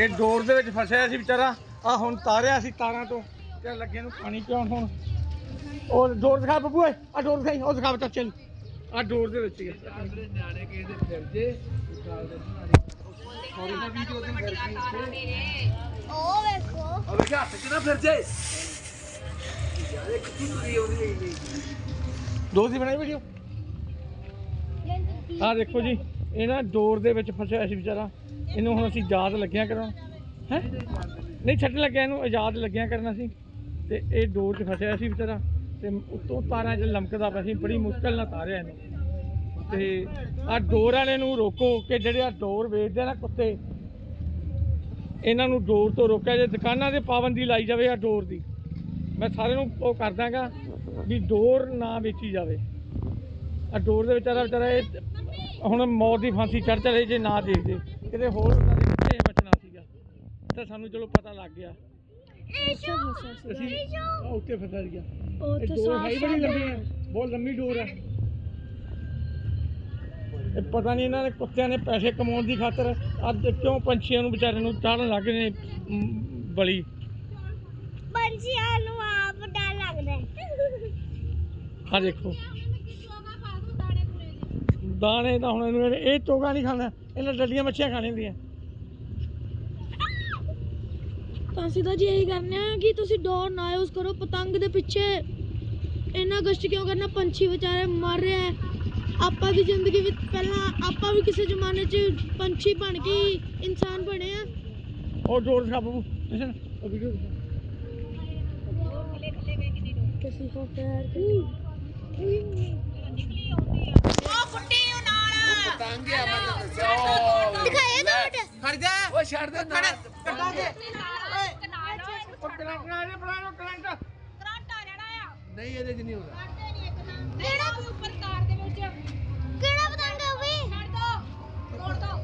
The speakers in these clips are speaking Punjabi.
ਇਹ ਡੋਰ ਦੇ ਵਿੱਚ ਫਸਿਆ ਸੀ ਵਿਚਾਰਾ। ਆ ਹੁਣ ਤਾਰਿਆ ਸੀ ਤਾਰਾਂ ਤੋਂ। ਤੇ ਲੱਗੇ ਨੂੰ ਪਾਣੀ ਪਿਆਉਣ ਹੁਣ। ਉਹ ਡੋਰ ਦਿਖਾ ਬੱਬੂ ਓਏ ਆ ਡੋਰ ਦਿਖਾਈ ਉਹ ਦਿਖਾ ਬੱਚਾ ਚੱਲ। ਆ ਡੋਰ ਦੇ ਵਿੱਚ ਹੀ ਆ। ਨਿਆਣੇ ਕਿਸੇ ਦੇ ਫਿਰ ਜੇ ਸੌਰੀ ਮੈਂ ਵੀਡੀਓ ਤੇ ਫਿਰ ਉਹ ਵੇਖੋ। ਅਬੇ ਹੱਥ ਚ ਨਾ ਫਿਰ ਜੇ? ਯਾਰ ਇੱਕ ਚੁੰਦਰੀ ਉਹਦੀ ਨਹੀਂ। ਡੋਰ ਦੀ ਬਣਾਈ ਵੀਡੀਓ? ਆ ਦੇਖੋ ਜੀ। ਇਹਨਾਂ ਨਾ ਡੋਰ ਦੇ ਵਿੱਚ ਫਸਿਆ ਸੀ ਵਿਚਾਰਾ। ਇਹਨੂੰ ਹੁਣ ਅਸੀਂ ਆਜ਼ਾਦ ਲੱਗਿਆ ਕਰਾਉਣ। ਹੈ? ਨਹੀਂ, ਛੱਡਣ ਲੱਗਿਆ ਇਹਨੂੰ ਆਜ਼ਾਦ ਲੱਗਿਆ ਕਰਨਾ ਸੀ। ਤੇ ਇਹ ਡੋਰ 'ਚ ਫਸਿਆ ਸੀ ਵਿਚਾਰਾ। ਤੇ ਉੱਤੋਂ ਤਾਰਾਂ 'ਚ ਲਮਕਦਾ ਪਿਆ ਸੀ। ਬੜੀ ਮੁਸ਼ਕਲ ਨਾਲ ਤਾਰਿਆ ਇਹਨੂੰ। ਤੇ ਆ ਡੋਰ ਵਾਲੇ ਨੂੰ ਰੋਕੋ ਕਿ ਜਿਹੜੇ ਆ ਡੋਰ ਵੇਚਦੇ ਆ ਨਾ ਕੁੱਤੇ, ਇਹਨਾਂ ਨੂੰ ਡੋਰ ਤੋਂ ਰੋਕਿਆ ਜੇ ਦੁਕਾਨਾਂ ਤੇ ਪਾਬੰਦੀ ਲਾਈ ਜਾਵੇ ਆ ਡੋਰ ਦੀ। ਮੈਂ ਸਾਰਿਆਂ ਨੂੰ ਉਹ ਕਰ ਦਾਂਗਾ ਵੀ ਡੋਰ ਨਾ ਵੇਚੀ ਜਾਵੇ। ਆ ਡੋਰ ਦੇ ਵਿਚਾਰਾ ਵਿਚਾਰਾ ਇਹ ਹੁਣ ਮੌਤ ਦੀ ਫਾਂਸੀ ਚੜ ਚਲੇ ਜੇ ਨਾ ਦੇਖਦੇ। ਕਿਤੇ ਹੋਰ ਉਹਨਾਂ ਦੇ ਕਿੱਥੇ ਬਚਣਾ ਸੀਗਾ। ਤਾਂ ਸਾਨੂੰ ਚਲੋ ਪਤਾ ਲੱਗ ਗਿਆ। ਈਸ਼ੂ ਅਸੀਂ ਆਹ ਉੱਤੇ ਫਸਾ ਗਿਆ ਉਹ ਇਹ ਤਾਂ ਡੋਰ ਹੈ ਹੀ ਸਾਫ਼ ਬੜੀ ਲੰਬੀ ਹੈ। ਬਹੁਤ ਲੰਬੀ ਡੋਰ ਹੈ ਇਹ ਪਤਾ ਨਹੀਂ ਇਹਨਾਂ ਨੇ ਕੁੱਤਿਆਂ ਨੇ ਪੈਸੇ ਕਮਾਉਣ ਦੀ ਖਾਤਰ ਅੱਜ ਕਿਉਂ ਪੰਛੀਆਂ ਨੂੰ ਵਿਚਾਰਿਆਂ ਨੂੰ ਚਾੜਨ ਲੱਗ ਗਏ ਨੇ ਮ, ਬਲੀ। ਪੰਛੀਆਂ ਨੂੰ ਆਪ ਡਰ ਲੱਗਦਾ ਆ ਦੇਖੋ। ਦਾਣੇ ਤਾਂ ਹੁਣ ਇਹਨੂੰ ਇਹ ਚੋਗਾ ਨਹੀਂ ਖਾਣਾ ਇਹਨਾਂ ਡੱਡੀਆਂ ਮੱਛੀਆਂ ਖਾਣੇ ਹੁੰਦੀਆਂ ਤਾਂ ਅਸੀਂ ਤਾਂ ਜੀ ਇਹੀ ਕਰਨੇ ਆ ਕਿ ਤੁਸੀਂ ਡੋਰ ਨਾ ਯੂਜ਼ ਕਰੋ ਪਤੰਗ ਦੇ ਪਿੱਛੇ। ਇੰਨਾ ਕਸ਼ਟ ਕਿਉਂ ਕਰਨਾ? ਪੰਛੀ ਵਿਚਾਰੇ ਮਰ ਰਿਹਾ ਹੈ। ਆਪਾਂ ਦੀ ਜ਼ਿੰਦਗੀ ਵਿੱਚ ਪਹਿਲਾਂ ਆਪਾਂ ਵੀ ਕਿਸੇ ਜ਼ਮਾਨੇ 'ਚ ਪੰਛੀ ਬਣ ਕੇ ਹੀ ਇਨਸਾਨ ਬਣੇ ਆ। ਉਹ ਡੋਰ ਦਿਖਾ ਬਾਬੂ। ਉਹ ਵੀਡੀਓ ਕਿਸੇ ਕੋ ਪਿਆਰ ਆ ਮੈਂ ਤਾਂ ਦੱਸਿਆ ਦਿਖਾਇਆ ਤਾਂ ਬਟ ਖੜ ਜਾ ਓ ਛੱਡ ਦੇ ਨਾ ਉਹ ਕਰੰਟ ਨਾਲ ਇਹ ਬਣਾ ਲਓ ਕਰੰਟ ਨਹੀਂ ਇਹਦੇ ਚ ਨਹੀਂ ਹੁੰਦਾ। ਕਿਹੜਾ ਕਿਹੜਾ ਪਤੰਗ ਹੈ ਉਹ ਵੀ?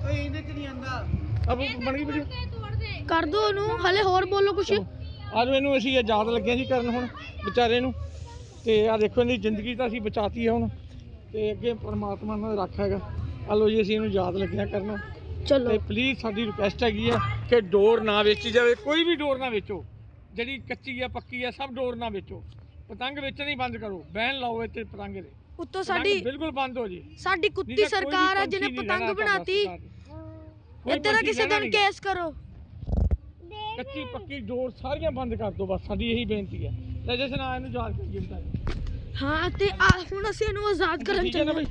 ਓਏ ਇਹਦੇ ਚ ਨਹੀਂ ਆਂਦਾ ਅਬ ਬਣ ਗਈ ਵੀਡੀਓ। ਕਰ ਦੋ ਉਹਨੂੰ ਹਲੇ ਹੋਰ ਬੋਲੋ ਕੁਛ। ਅੱਜ ਮੈਨੂੰ ਅਸੀਂ ਆਜ਼ਾਦ ਲੱਗਿਆ ਸੀ ਕਰਨ ਹੁਣ ਵਿਚਾਰੇ ਨੂੰ। ਤੇ ਆ ਦੇਖੋ ਇਹਦੀ ਜ਼ਿੰਦਗੀ ਤਾਂ ਅਸੀਂ ਬਚਾਤੀ ਹੈ ਹੁਣ। ਤੇ ਅੱਗੇ ਪਰਮਾਤਮਾ ਨਾਲ ਰੱਖ ਹੈਗਾ। ਆ ਲੋ ਜੀ ਅਸੀਂ ਇਹਨੂੰ ਯਾਦ ਲੱਗਿਆ ਕਰਨਾ। ਚਲੋ। ਤੇ ਪਲੀਜ਼ ਸਾਡੀ ਰਿਕੁਐਸਟ ਹੈਗੀ ਹੈ ਕਿ ਡੋਰ ਨਾ ਵੇਚੀ ਜਾਵੇ ਕੋਈ ਵੀ ਡੋਰ ਨਾ ਵੇਚੋ। ਜਿਹੜੀ ਕੱਚੀ ਆ ਪੱਕੀ ਆ ਸਭ ਡੋਰ ਨਾ ਵੇਚੋ। ਪਤੰਗ ਵੇਚਣੀ ਬੰਦ ਕਰੋ ਬੈਨ ਲਾਓ ਇੱਥੇ ਪਤੰਗ ਦੇ। ਉੱਤੋਂ ਪਤੰਗ ਸਾਡੀ ਬਿਲਕੁਲ ਬੰਦ ਹੋ ਜੀ। ਸਾਡੀ ਨਹੀਂ ਕੁੱਤੀ ਤਾਂ ਕੋਈ ਵੀ ਸਰਕਾਰ ਆ ਪੰਛੀ ਜਿਹਨੇ ਨਹੀਂ ਪਤੰਗ ਤੁਹਾਡਾ ਬਣਾਤੀ। ਸਰਕਾਰ। ਨੇ। ਕੋਈ ਇੱਥੇ ਦਾ ਪੰਛੀ ਕਿਸੇ ਰਹਿਣਾ ਦਿਨ ਨਹੀਂ। ਕੇਸ ਕਰੋ। ਕੱਚੀ ਪੱਕੀ ਡੋਰ ਸਾਰੀਆਂ ਬੰਦ ਕਰ ਦਿਓ ਬਸ ਸਾਡੀ ਇਹੀ ਬੇਨਤੀ ਹੈ ਲੈ ਜਸ਼ਨ ਆ ਇਹਨੂੰ ਯਾਦ ਕਰੀਏ ਬਤਾ ਹਾਂ ਤੇ ਆ ਹੁਣ ਅਸੀਂ ਇਹਨੂੰ ਆਜ਼ਾਦ ਕਰਨ ਚੱਲੇ ਬਈ।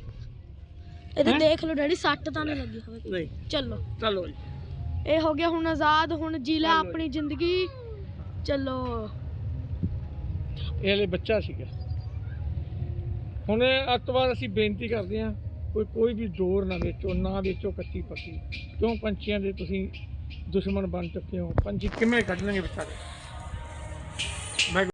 ਇਹਦੇ? ਦੇਖ ਲਓ ਡੈਡੀ ਸੱਟ ਤਾਂ ਨਹੀਂ ਲੱਗੀ ਹੋਵੇ। ਨਹੀਂ। ਚਲੋ। ਚਲੋ ਜੀ। ਇਹ ਹੋ ਗਿਆ ਹੁਣ ਆਜ਼ਾਦ ਹੁਣ ਜੀ। ਲੈ ਆਪਣੀ ਜ਼ਿੰਦਗੀ। ਚਲੋ। ਇਹ ਹਲੇ ਬੱਚਾ ਸੀਗਾ। ਹੁਣ ਬਾਅਦ ਅਸੀਂ ਬੇਨਤੀ ਕਰਦੇ ਹਾਂ ਕੋਈ ਕੋਈ ਵੀ ਡੋਰ ਨਾ ਵੇਚੋ ਨਾ ਵੇਚੋ ਕੱਚੀ ਪੱਕੀ ਕਿਉਂ ਪੰਛੀਆਂ ਦੇ ਤੁਸੀਂ ਦੁਸ਼ਮਣ ਬਣ ਚੁੱਕੇ ਹੋ? ਪੰਛੀ ਕਿਵੇਂ ਕੱਢਣਗੇ ਵਿਚਾਰੇ?